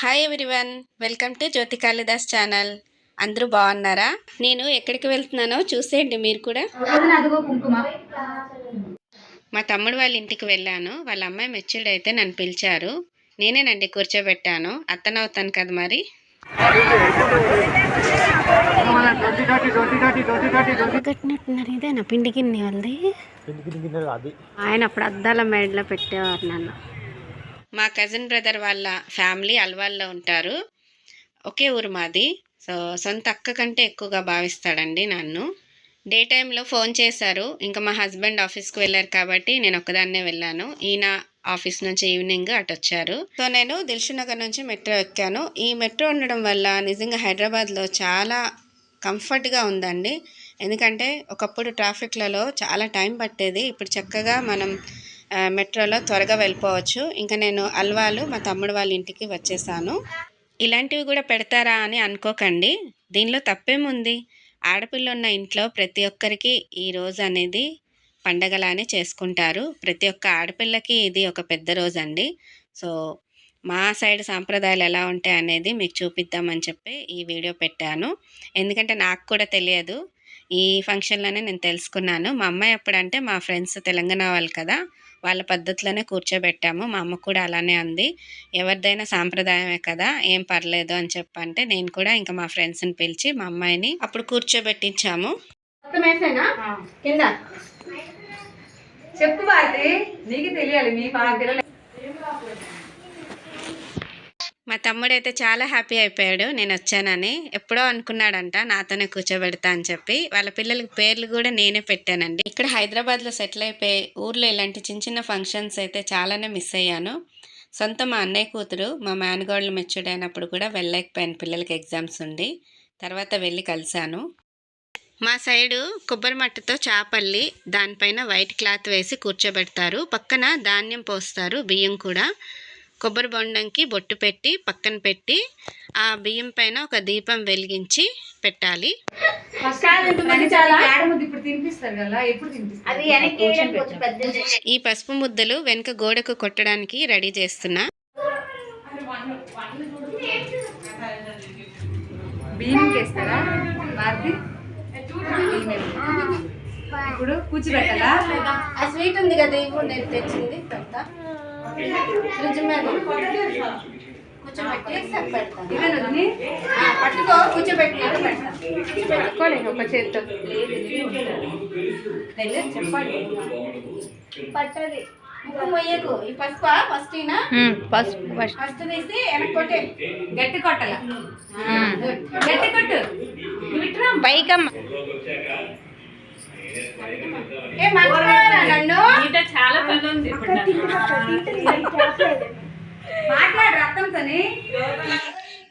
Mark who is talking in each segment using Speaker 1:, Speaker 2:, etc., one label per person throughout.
Speaker 1: Hi everyone welcome to Jyoti Kalidas channel అందరూ బాగున్నారా? నేను ఎక్కడికి వెళ్తున్నానో చూసేయండి మీరు కూడా. మా తమ్ముడు వాళ్ళ ఇంటికి వెళ్ళాను. వాళ్ళ అమ్మాయి మెచ్యూర్డ్ అయితే నన్ను పిలిచారు. నేనేనండి కూర్చోబెట్టాను. అత్తనవుతాను కదా మరి. ఇదేనా? పిండి గిన్నె వాళ్ళది?
Speaker 2: అది.
Speaker 1: ఆయన అప్పుడు అద్దాల మేడలో పెట్టేవారు నన్ను. మా కజిన్ బ్రదర్ వాళ్ళ ఫ్యామిలీ అల్వాల్లో ఉంటారు. ఒకే ఊరు మాది. సో సొంత అక్క కంటే ఎక్కువగా భావిస్తాడండి నన్ను. డే టైంలో ఫోన్ చేశారు. ఇంకా మా హస్బెండ్ ఆఫీస్కి వెళ్ళారు కాబట్టి నేను ఒక్కదాన్నే వెళ్ళాను. ఈయన ఆఫీస్ నుంచి ఈవినింగ్ అటు వచ్చారు. సో నేను దిల్షునగర్ నుంచి మెట్రో ఎక్కాను. ఈ మెట్రో ఉండడం వల్ల నిజంగా హైదరాబాద్లో చాలా కంఫర్ట్గా ఉందండి. ఎందుకంటే ఒకప్పుడు ట్రాఫిక్లలో చాలా టైం పట్టేది. ఇప్పుడు చక్కగా మనం మెట్రోలో త్వరగా వెళ్ళిపోవచ్చు. ఇంకా నేను అల్వాలు మా తమ్ముడు వాళ్ళ ఇంటికి వచ్చేసాను. ఇలాంటివి కూడా పెడతారా అని అనుకోకండి. దీనిలో తప్పేముంది? ఆడపిల్ల ఉన్న ఇంట్లో ప్రతి ఒక్కరికి ఈ రోజు అనేది పండగలానే చేసుకుంటారు. ప్రతి ఒక్క ఆడపిల్లకి ఇది ఒక పెద్ద రోజు అండి సో మా సైడ్ సాంప్రదాయాలు ఎలా ఉంటాయి అనేది మీకు చూపిద్దామని చెప్పి ఈ వీడియో పెట్టాను. ఎందుకంటే నాకు కూడా తెలియదు. ఈ ఫంక్షన్లోనే నేను తెలుసుకున్నాను. మా అమ్మాయి అప్పుడంటే మా ఫ్రెండ్స్ తెలంగాణ వాళ్ళు కదా. వాళ్ళ పద్ధతిలోనే కూర్చోబెట్టాము. మా అమ్మ కూడా అలానే అంది ఎవరిదైనా సాంప్రదాయమే కదా ఏం పర్లేదు అని చెప్పంటే నేను కూడా ఇంకా మా ఫ్రెండ్స్ని పిలిచి మా అమ్మాయిని అప్పుడు కూర్చోబెట్టించాము.
Speaker 3: కింద. చెప్పు భారతి నీకు తెలియాలి మీ
Speaker 1: మా తమ్ముడైతే చాలా హ్యాపీ అయిపోయాడు. నేను వచ్చానని. ఎప్పుడో అనుకున్నాడంట నాతోనే కూర్చోబెడతా అని చెప్పి. వాళ్ళ పిల్లలకి పేర్లు కూడా నేనే పెట్టానండి. ఇక్కడ హైదరాబాద్లో సెటిల్ అయిపోయి ఊర్లో ఇలాంటి చిన్న చిన్న ఫంక్షన్స్ అయితే చాలానే మిస్ అయ్యాను. సొంత మా అన్నయ్య కూతురు మా మేనగోడలు మెచ్యూర్డ్ అయినప్పుడు కూడా వెళ్ళలేకపోయాను. పిల్లలకి ఎగ్జామ్స్ ఉండి. తర్వాత వెళ్ళి కలిశాను. మా సైడు కొబ్బరి మట్టితో చాపల్లి దానిపైన వైట్ క్లాత్ వేసి కూర్చోబెడతారు. పక్కన ధాన్యం పోస్తారు బియ్యం కూడా. కొబ్బరి బొండంకి బొట్టు పెట్టి పక్కన పెట్టి ఆ బియ్యం పైన ఒక దీపం వెలిగించి పెట్టాలి.
Speaker 3: ఇప్పుడు తినిపిస్తారు కదా ఎప్పుడు తినిపిస్తారు అది వెనక్కి
Speaker 1: ఈ పసుపు ముద్దలు వెనుక గోడకు కొట్టడానికి రెడీ చేస్తున్నా.
Speaker 3: ఇప్పుడు కూర్చోబెట్టాలా?
Speaker 1: ఆ స్వీట్ ఉంది కదా ఇవ్వు నేను తెచ్చింది పెడతా. కూర్చోబెట్టి. పట్టుకో కూర్చోబెట్టినాడు పెడతా
Speaker 3: పెట్టుకోలేదు ఒక చేతితో. చెప్పండి.
Speaker 1: పట్టది. ముక్కు మొయ్యకు. ఈ పసుపా ఫస్ట్
Speaker 3: పసుపు ఫస్ట్.
Speaker 1: ఫస్ట్ తీసి వెనక్కొట్టే
Speaker 3: గట్టి కొట్టాల. గట్టి కొట్టు.
Speaker 2: పైకమ్మ.
Speaker 3: చాలా పని ఉంది మాట్లాడు రక్తంతోని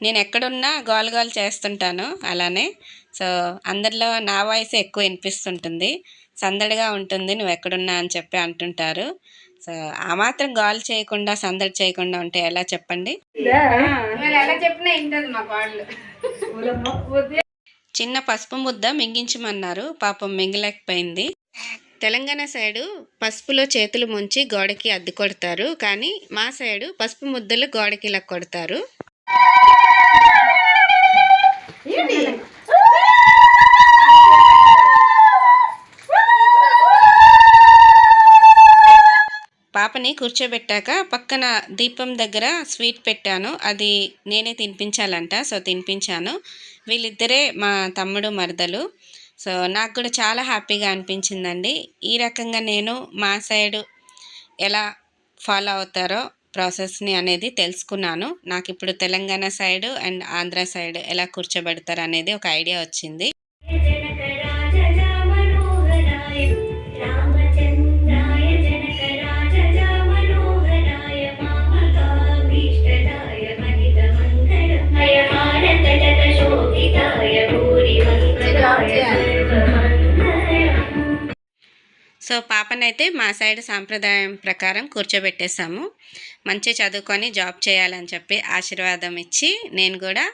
Speaker 1: నేను ఎక్కడున్నా గోల్ గోల్ చేస్తుంటాను అలానే. సో అందరిలో నా వాయిస్ ఎక్కువ వినిపిస్తుంటుంది. సందడిగా ఉంటుంది నువ్వు ఎక్కడున్నా అని చెప్పి అంటుంటారు. సో ఆ మాత్రం గోల్ చేయకుండా సందడి చేయకుండా ఉంటే ఎలా చెప్పండి? ఎలా చెప్పినా వింటది మా వాళ్ళు చిన్న పసుపు ముద్ద మింగించమన్నారు. పాపం మింగలేకపోయింది. తెలంగాణ సైడు పసుపులో చేతులు ముంచి గోడకి అద్దె కొడతారు. కానీ మా సైడు పసుపు ముద్దలు గోడకి ఇలా కొడతారు. పాపని కూర్చోబెట్టాక పక్కన దీపం దగ్గర స్వీట్ పెట్టాను. అది నేనే తినిపించాలంట సో తినిపించాను. వీళ్ళిద్దరే మా తమ్ముడు మరదలు. సో నాకు కూడా చాలా హ్యాపీగా అనిపించిందండి. ఈ రకంగా నేను మా సైడు ఎలా ఫాలో అవుతారో ప్రాసెస్ని అనేది తెలుసుకున్నాను. నాకు ఇప్పుడు Telangana side and Andhra side ఎలా కూర్చోబెడతారు అనేది ఒక ఐడియా వచ్చింది. సో పాపనైతే మా సైడ్ సాంప్రదాయం ప్రకారం కూర్చోబెట్టేశాము. మంచి చదువుకొని జాబ్ చేయాలని చెప్పి ఆశీర్వాదం ఇచ్చి నేను కూడా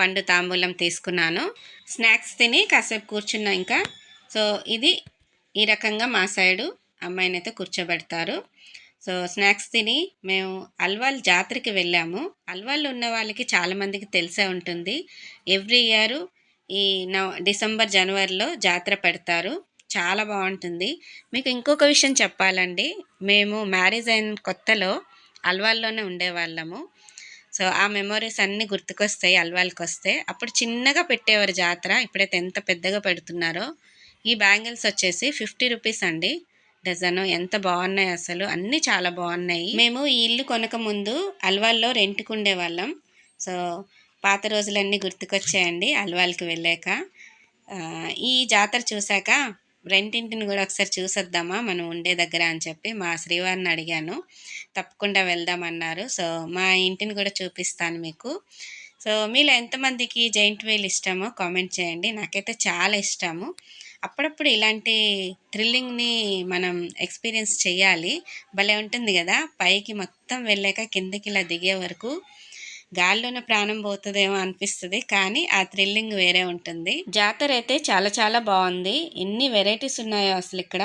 Speaker 1: పండు తాంబూలం తీసుకున్నాను. స్నాక్స్ తిని కాసేపు కూర్చున్నా ఇంకా. సో ఇది ఈ రకంగా మా సైడు అమ్మాయినైతే కూర్చోబెడతారు. సో స్నాక్స్ తిని మేము అల్వాల్ జాతరకి వెళ్ళాము. అల్వాల్లో ఉన్న వాళ్ళకి చాలామందికి తెలిసే ఉంటుంది. ఎవ్రీ ఇయర్ ఈ నవ డిసెంబర్ జనవరిలో జాతర పెడతారు. చాలా బాగుంటుంది. మీకు ఇంకొక విషయం చెప్పాలండి. మేము మ్యారేజ్ అయిన కొత్తలో అల్వాల్లోనే ఉండేవాళ్ళము. సో ఆ మెమొరీస్ అన్నీ గుర్తుకొస్తాయి అల్వాల్కి వస్తే అప్పుడు చిన్నగా పెట్టేవారు జాతర ఇప్పుడైతే ఎంత పెద్దగా పెడుతున్నారో. ఈ బ్యాంగిల్స్ వచ్చేసి ఫిఫ్టీ రూపీస్ అండి. డజన్ ఎంత బాగున్నాయి అసలు అన్నీ చాలా బాగున్నాయి. మేము ఈ ఇల్లు కొనక ముందు అల్వాల్లో రెంట్కి ఉండేవాళ్ళం సో పాత రోజులన్నీ గుర్తుకొచ్చాయండి అల్వాల్కి వెళ్ళాక. ఈ జాతర చూశాక రెంటింటిని కూడా ఒకసారి చూసొద్దామా? మనం ఉండే దగ్గర అని చెప్పి మా శ్రీవారిని అడిగాను. తప్పకుండా వెళ్దామన్నారు. సో మా ఇంటిని కూడా చూపిస్తాను మీకు. సో మీలో ఎంతమందికి జైంట్ వీల్ ఇష్టమో కామెంట్ చేయండి. నాకైతే చాలా ఇష్టము. అప్పుడప్పుడు ఇలాంటి థ్రిల్లింగ్ని మనం ఎక్స్పీరియన్స్ చేయాలి. భలే ఉంటుంది కదా? పైకి మొత్తం వెళ్ళాక కిందకి ఇలా దిగే వరకు గాల్లోనే ప్రాణం పోతుందేమో అనిపిస్తుంది కానీ ఆ థ్రిల్లింగ్ వేరే ఉంటుంది. జాతర అయితే చాలా చాలా బాగుంది. ఎన్ని వెరైటీస్ ఉన్నాయో అసలు ఇక్కడ.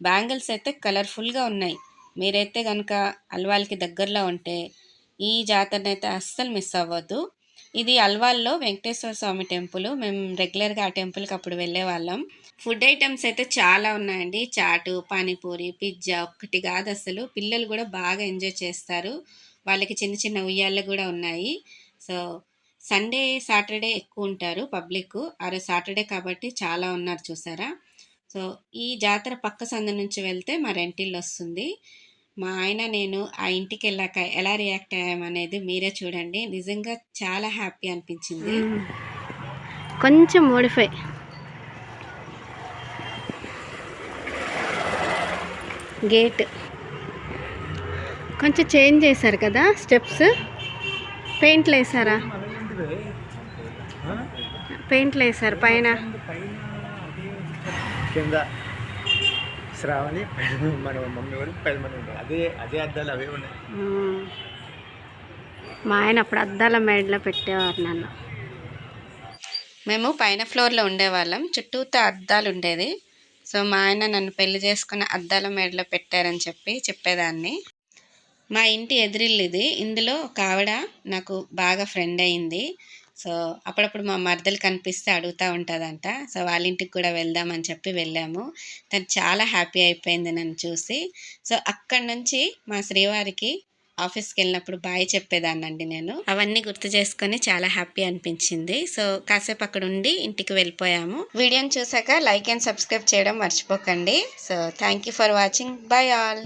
Speaker 1: బ్యాంగిల్స్ అయితే కలర్ఫుల్గా ఉన్నాయి. మీరైతే కనుక అల్వాల్కి దగ్గరలో ఉంటే ఈ జాతరని అయితే అస్సలు మిస్ అవ్వద్దు. ఇది అల్వాల్లో వెంకటేశ్వర స్వామి టెంపుల్. మేము రెగ్యులర్గా ఆ టెంపుల్కి అప్పుడు వెళ్ళే వాళ్ళం ఫుడ్ ఐటమ్స్ అయితే చాలా ఉన్నాయండి. చాటు పానీపూరి పిజ్జా ఒక్కటి కాదు అసలు. పిల్లలు కూడా బాగా ఎంజాయ్ చేస్తారు. వాళ్ళకి చిన్న చిన్న ఉయ్యాళ్ళు కూడా ఉన్నాయి. సో సండే సాటర్డే ఎక్కువ ఉంటారు పబ్లిక్ ఆ సాటర్డే కాబట్టి చాలా ఉన్నారు చూసారా? సో ఈ జాతర పక్క సంద నుంచి వెళ్తే మా రెంటిల్లు వస్తుంది. మా ఆయన నేను ఆ ఇంటికి వెళ్ళాక ఎలా రియాక్ట్ అయ్యామనేది మీరే చూడండి. నిజంగా చాలా హ్యాపీ అనిపించింది.
Speaker 2: కొంచెం మోడిఫై. గేట్. కొంచెం చేంజ్ చేశారు కదా స్టెప్స్? పెయింట్లు వేసారా? పెయింట్లు వేసారు పైన.
Speaker 4: కింద. శ్రావణి మన మమ్మీ వాళ్ళు పది మంది ఉంటారు అదే అదే అద్దాలు అవే ఉన్నాయి.
Speaker 2: మా ఆయన అప్పుడు అద్దాల మేడలో పెట్టేవారు నన్ను.
Speaker 1: మేము పైన ఫ్లోర్లో ఉండేవాళ్ళం. చుట్టూతో అద్దాలు ఉండేది. సో మా ఆయన నన్ను పెళ్ళి చేసుకుని అద్దాల మేడలో పెట్టారని చెప్పి చెప్పేదాన్ని. మా ఇంటి ఎదురిల్లు ఇది. ఇందులో ఒక ఆవిడ నాకు బాగా ఫ్రెండ్ అయింది. సో అప్పుడప్పుడు మా మరదలు కనిపిస్తే అడుగుతూ ఉంటుందంట. సో వాళ్ళ ఇంటికి కూడా వెళ్దామని చెప్పి వెళ్ళాము. తను చాలా హ్యాపీ అయిపోయింది నన్ను చూసి. సో అక్కడి నుంచి మా శ్రీవారికి ఆఫీస్కి వెళ్ళినప్పుడు బాయ్ చెప్పేదాన్నండి నేను. అవన్నీ గుర్తు చేసుకొని చాలా హ్యాపీ అనిపించింది. సో కాసేపు అక్కడ ఉండి ఇంటికి వెళ్ళిపోయాము. వీడియోని చూసాక లైక్ అండ్ సబ్స్క్రైబ్ చేయడం మర్చిపోకండి. So thank you for watching. Bye all.